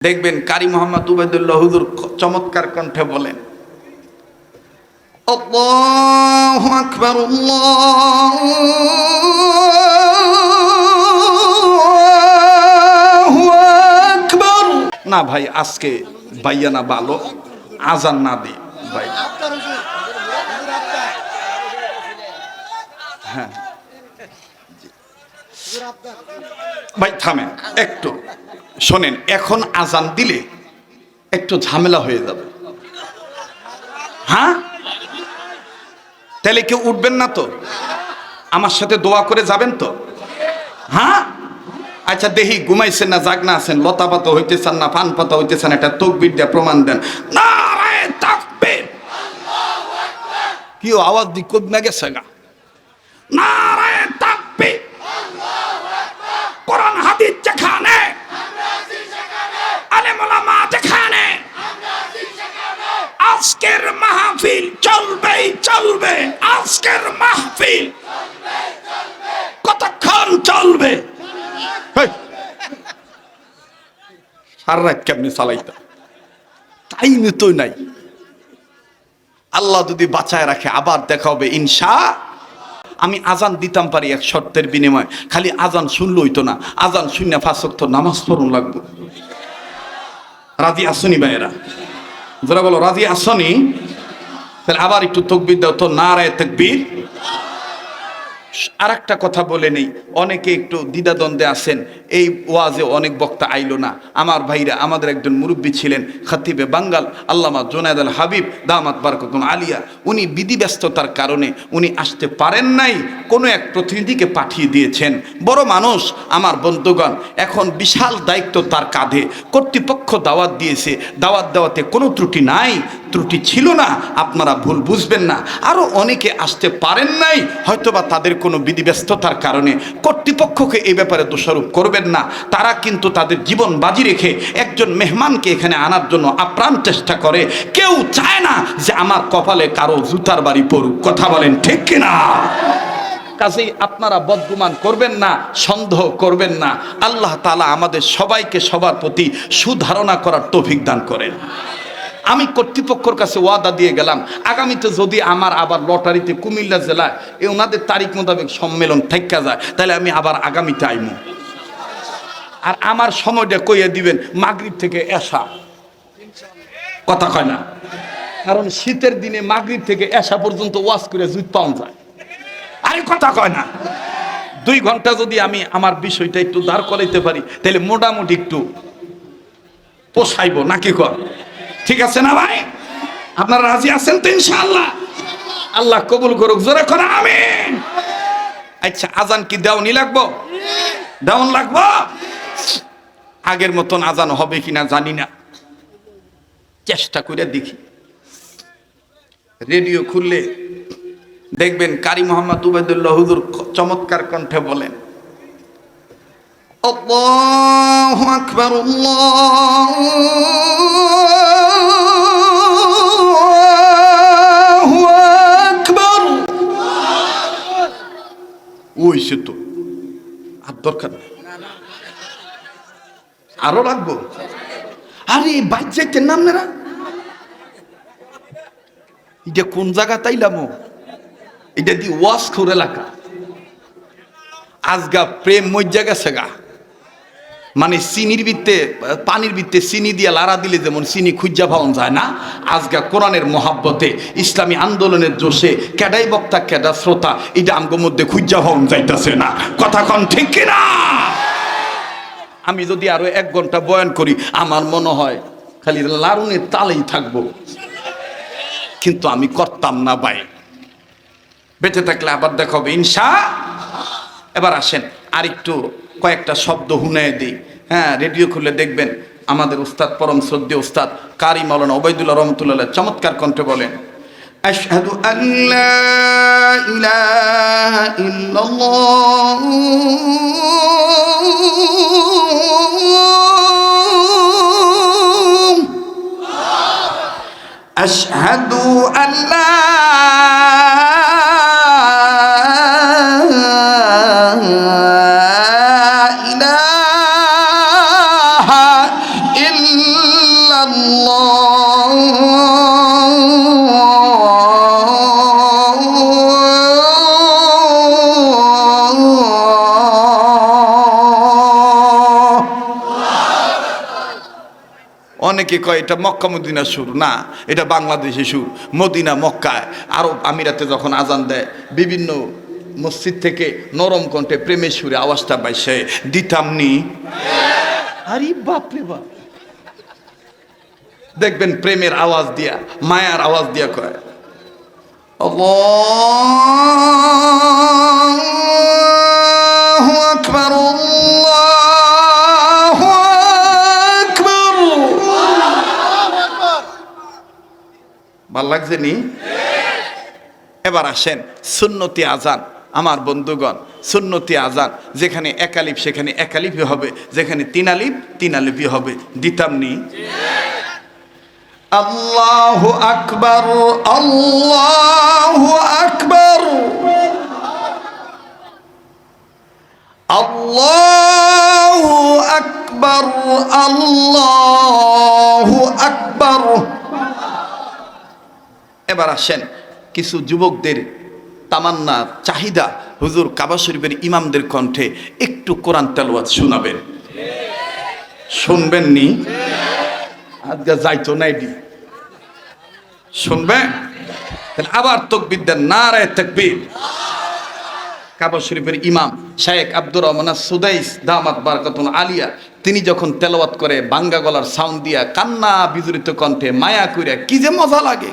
দেখবেন কারি মোহাম্মদ উবায়দুল্লাহ হুজুর চমৎকার কণ্ঠে বলেন না ভাই, আজকে বাইয়া না ভালো, আজান না দি ভাই। হ্যাঁ। ভাই, থামেন, একটু। শোনেন, এখন আজান দিলে একটু ঝামেলা হয়ে যাবে। হ্যাঁ? তাহলে কেউ উঠবেন না তো? আমার সাথে দোয়া করে যাবেন তো? হ্যাঁ? আচ্ছা দেহি ঘুমাইছেন না, জাগনা আছেন, লতা পাতা হইতেছেন না, ফান পাতা হইতেছেন, একটা তকবির দিয়ে প্রমাণ দেন। না কি আওয়াজ দি না গেছে নারায় তাকবীর কোরআন হাদিস যেখানে আলেমুলামা যেখানে আজকের মাহফিল চলবেই চলবে, আজকের মাহফিল কতক্ষণ চলবে! সারা রাত কেমনি চালাইতাম? টাইম তো নাই। আল্লাহ যদি বাঁচায় রাখে, আবার দেখা হবে, ইনশা। আমি আজান দিতাম পারি এক শর্তের বিনিময়। খালি আজান শুনলই তো না। আজান শূন্য তো নামাজ পড়ুন লাগবো। রাজি আসনি ভাইয়েরা? যারা বলো রাজি আসনি তাহলে আবার একটু তকবির দাও তো না রায় তকবির। আর একটা কথা বলে নেই। অনেকে একটু দ্বিধাদ্বন্দ্বে আছেন। এই ওয়াজে অনেক বক্তা আইলো না। আমার ভাইরা, আমাদের একজন মুরব্বী ছিলেন, খতিবে বাঙ্গাল, আল্লামা জোনায়দ আল হাবিব, দামাত বারকতুন আলিয়া। উনি বিধি ব্যস্ততার কারণে উনি আসতে পারেন নাই, কোনো এক প্রতিনিধিকে পাঠিয়ে দিয়েছেন। বড় মানুষ, আমার বন্ধুগণ, এখন বিশাল দায়িত্ব তার কাঁধে। কর্তৃপক্ষ দাওয়াত দিয়েছে। দাওয়াত দেওয়াতে কোনো ত্রুটি নাই। ত্রুটি ছিল না, আপনারা ভুল বুঝবেন না। আরও অনেকে আসতে পারেন নাই, হয়তোবা তাদের কোনো বিধিব্যস্ততার কারণে। কর্তৃপক্ষকে এই ব্যাপারে দোষারোপ করবেন না। তারা কিন্তু তাদের জীবন বাজি রেখে একজন মেহমানকে এখানে আনার জন্য আপ্রাণ চেষ্টা করে। কেউ চায় না যে আমার কপালে কারও জুতার বাড়ি পড়ুক। কথা বলেন ঠিক কিনা? কাজেই আপনারা বদগুমান করবেন না, সন্দেহ করবেন না। আল্লাহ তালা আমাদের সবাইকে সবার প্রতি সুধারণা করার তৌফিক দান করেন। আমি কর্তৃপক্ষর কাছে ওয়াদা দিয়ে গেলাম। আগামীতে যদি আমার আবার লটারিতে কুমিল্লা জেলায় এ ওনাদের তারিখ মোতাবেক সম্মেলন থাকা যায়, তাহলে আমি আবার আগামীতে আইমু। আর আমার সময়টা কইয়ে দিবেন, মাগরিব থেকে এসা কথা কয় না? কারণ শীতের দিনে মাগরিব থেকে এসা পর্যন্ত ওয়াশ করে জুত পাওয়া যায়। আরে কথা কয় না? দুই ঘণ্টা যদি আমি আমার বিষয়টা একটু দাঁড় করাইতে পারি, তাহলে মোটামুটি একটু পোষাইবো, নাকি কর? ঠিক আছে না ভাই? আপনারা রাজি আছেন তো ইনশাআল্লাহ? আল্লাহ কবুল করুক, জোরে করে আমিন। আচ্ছা আজান কি দেওনি লাগবো? দেওন লাগবো? আগের মতন আজান হবে কিনা জানি না। চেষ্টা করে দেখি। রেডিও খুললে দেখবেন কারি মোহাম্মদ উবায়দুল্লাহ হুজুর চমৎকার কণ্ঠে বলেন, আল্লাহু আকবার, আল্লাহু ওই সে তো আর দরকার নেই। আরও লাগবো? আরে বাইক নাম না এটা কোন জায়গা তাইলাম এটা দি ওয়াশ করে এলাকা। আজগা প্রেম মজ্জা গেছে গা। মানে চিনির বৃত্তে পানির ভিত্তে চিনি দিয়ে লাড়া দিলে যেমন চিনি খুঁজা পাওয়া যায় না, আজকে কোরআনের মহাব্বতে, ইসলামী আন্দোলনের জোশে কেডাই বক্তা, কেডা শ্রোতা, এটা আমগো মধ্যে খুঁজা পাওয়া যাইতেছে না। কথা কন ঠিক কিনা? আমি যদি আরও এক ঘণ্টা বয়ান করি, আমার মনে হয় খালি লারুনের তালেই থাকব। কিন্তু আমি করতাম না ভাই। বেঁচে থাকলে আবার দেখা হবে, ইনশা। এবার আসেন আর একটু কয়েকটা শব্দ হুনায় দিই হ্যাঁ রেডিও খুলে দেখবেন আমাদের উস্তাদ পরম শ্রদ্ধে উস্তাদ কারি মৌলানা ওবায়দুল্লাহ রহমতুল্লাহ চমৎকার কণ্ঠে বলেন আশহাদু আল্লা ইলাহা ইল্লাল্লাহ أشهد أن لا অনেকে কয়, এটা মক্কা মদিনা সুর। না, এটা বাংলাদেশি সুর। মদিনা, মক্কায় আরব আমিরাতে যখন আজান দেয়, বিভিন্ন মসজিদ থেকে নরম কণ্ঠে প্রেমের সুরে আওয়াজটা পাইছে দিতামনি? আরে বাপরে বাপ। দেখবেন প্রেমের আওয়াজ দিয়া, মায়ার আওয়াজ দিয়া কয়, আল্লাহু আকবার, আল্লাহু লাগছে নি? এবার আসেন, সুন্নতি আজান, আমার বন্ধুগণ, সুন্নতি আজান, যেখানে একালিপ সেখানে একালিপি হবে, যেখানে তিনালিপ তিনালিপি হবে। দিতাম নি? আল্লাহু আকবার আল্লাহু আকবার। আল্লাহ আকবার আল্লাহ আকবার। এবার আসেন কিছু যুবকদের তামান্না, চাহিদা। হুজুর কাবা শরীফের ইমামদের কণ্ঠে একটু কোরআন তেলাওয়াত শোনাবেন। শুনবেন নি আজকে যাইতো না। এটি শুনবেন তাহলে আবার তকবির দেন, নারায় তকবির। কাবা শরীফের ইমাম শায়েক আব্দুর রহমান সুদাইস দামাত বারকাতুন আলিয়া, তিনি যখন তেলাওয়াত করে বাঙ্গা গলার সাউন্ড দিয়া কান্না বিজড়িত কণ্ঠে মায়া কইরা কি যে মজা লাগে।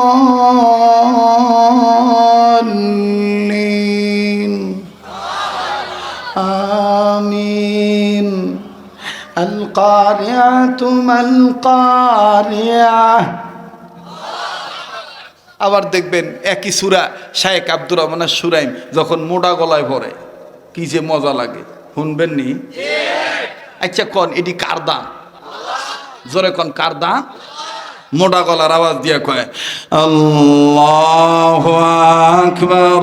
آمين القارعة ما القارعة আবার দেখবেন একই সুরা শায়েক আব্দুর রহমানের সুরাইম যখন মোটা গলায় পড়ে কি যে মজা লাগে শুনবেন নি আচ্ছা কন এটি কার দাম জোরে কন কার দাম মোটা গলার আওয়াজ দিয়ে কয় আল্লাহ আকবার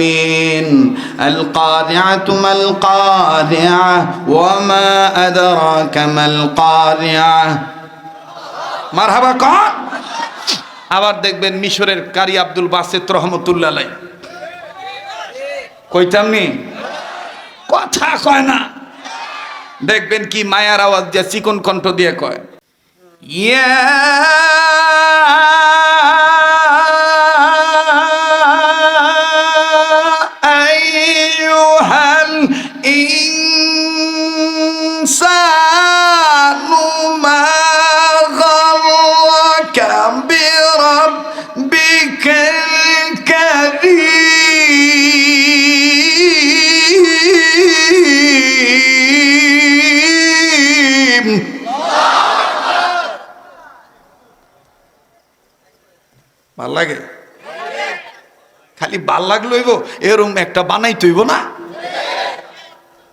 آمين القارعة ما القارعة وما أدراك ما القارعة মারহাবা কন আবার দেখবেন মিশরের কারি আব্দুল বাসেত রহমতুল্লাহ আলাই কইতাম নি কথা কয় না দেখবেন কি মায়ার আওয়াজ দিয়ে চিকন কণ্ঠ দিয়ে কয় ইয়া ভালো লাগে? খালি ভালো লাগলইব এরম একটা বানাই তৈব না?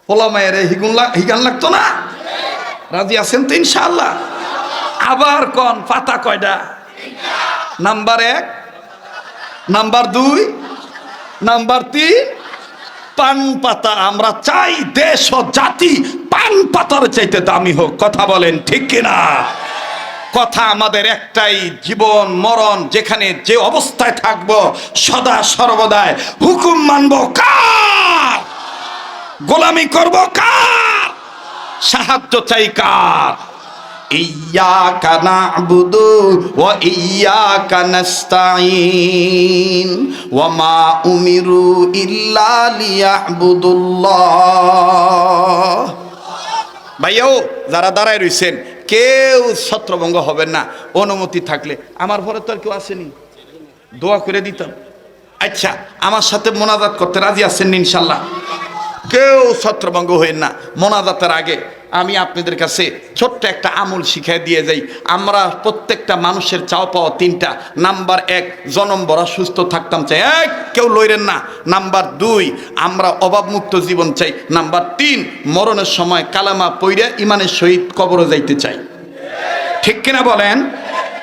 পোলা মায়ের হিগুন হিগান লাগতো না? রাজি আছেন তো ইনশাআল্লাহ? আবার কন, পাতা কয়টা? নাম্বার এক, নাম্বার দুই, নাম্বার তিন, পান পাতা। আমরা চাই দেশ ও জাতি পান পাতার চাইতে দামি হোক, কথা বলেন ঠিক কিনা? কথা আমাদের একটাই জীবন মরণ যেখানে যে অবস্থায় থাকবো সদা সর্বদায় হুকুম মানবো কার গোলামি করব কার সাহায্য চাই কার إياك نعبد وإياك نستعين وما أمروا إلا ليعبدوا الله ভাইয়াও যারা দাঁড়ায় রইছেন কেউ ছত্রভঙ্গ হবেন না, অনুমতি থাকলে। আমার ঘরে তো আর কেউ আসেনি। দোয়া করে দিতাম। আচ্ছা আমার সাথে মোনাজাত করতে রাজি আছেন ইনশাল্লাহ? কেউ ছত্রভঙ্গ হইন না। মোনাজাতের আগে আমি আপনাদের কাছে ছোট্ট একটা আমল শিখাই দিয়ে যাই। আমরা প্রত্যেকটা মানুষের চাও পাওয়া তিনটা। নাম্বার এক, জনম বড়া সুস্থ থাকতাম চাই। এক কেউ লইরেন না। নাম্বার দুই, আমরা অভাবমুক্ত জীবন চাই। নাম্বার তিন, মরণের সময় কালামা পইরা ইমানের সহিত কবরে যাইতে চাই। ঠিক কিনা বলেন?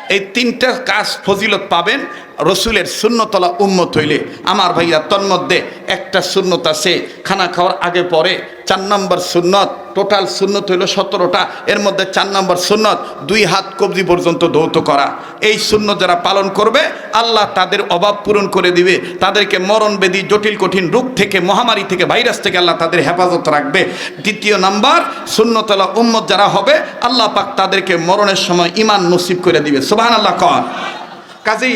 এই তিনটা কাজ ফজিলত পাবেন। রসুলের শূন্যতলা উন্মত হইলে। আমার ভাইয়া তন্মধ্যে একটা শূন্যত আছে, খানা খাওয়ার আগে পরে। চার নম্বর সুন্নত টোটাল সুন্নত হইল সতেরোটা। এর মধ্যে চার নম্বর সুন্নত, দুই হাত কবজি পর্যন্ত ধৌত করা। এই শূন্য যারা পালন করবে, আল্লাহ তাদের অভাব পূরণ করে দিবে। তাদেরকে মরণ বেদি জটিল, কঠিন রোগ থেকে, মহামারী থেকে, ভাইরাস থেকে আল্লাহ তাদের হেফাজত রাখবে। দ্বিতীয় নাম্বার শূন্যতলা উম্মত যারা হবে, আল্লাহ পাক তাদেরকে মরণের সময় ইমান নসিব করে দিবে। সুবহানাল্লাহ কর। কাজেই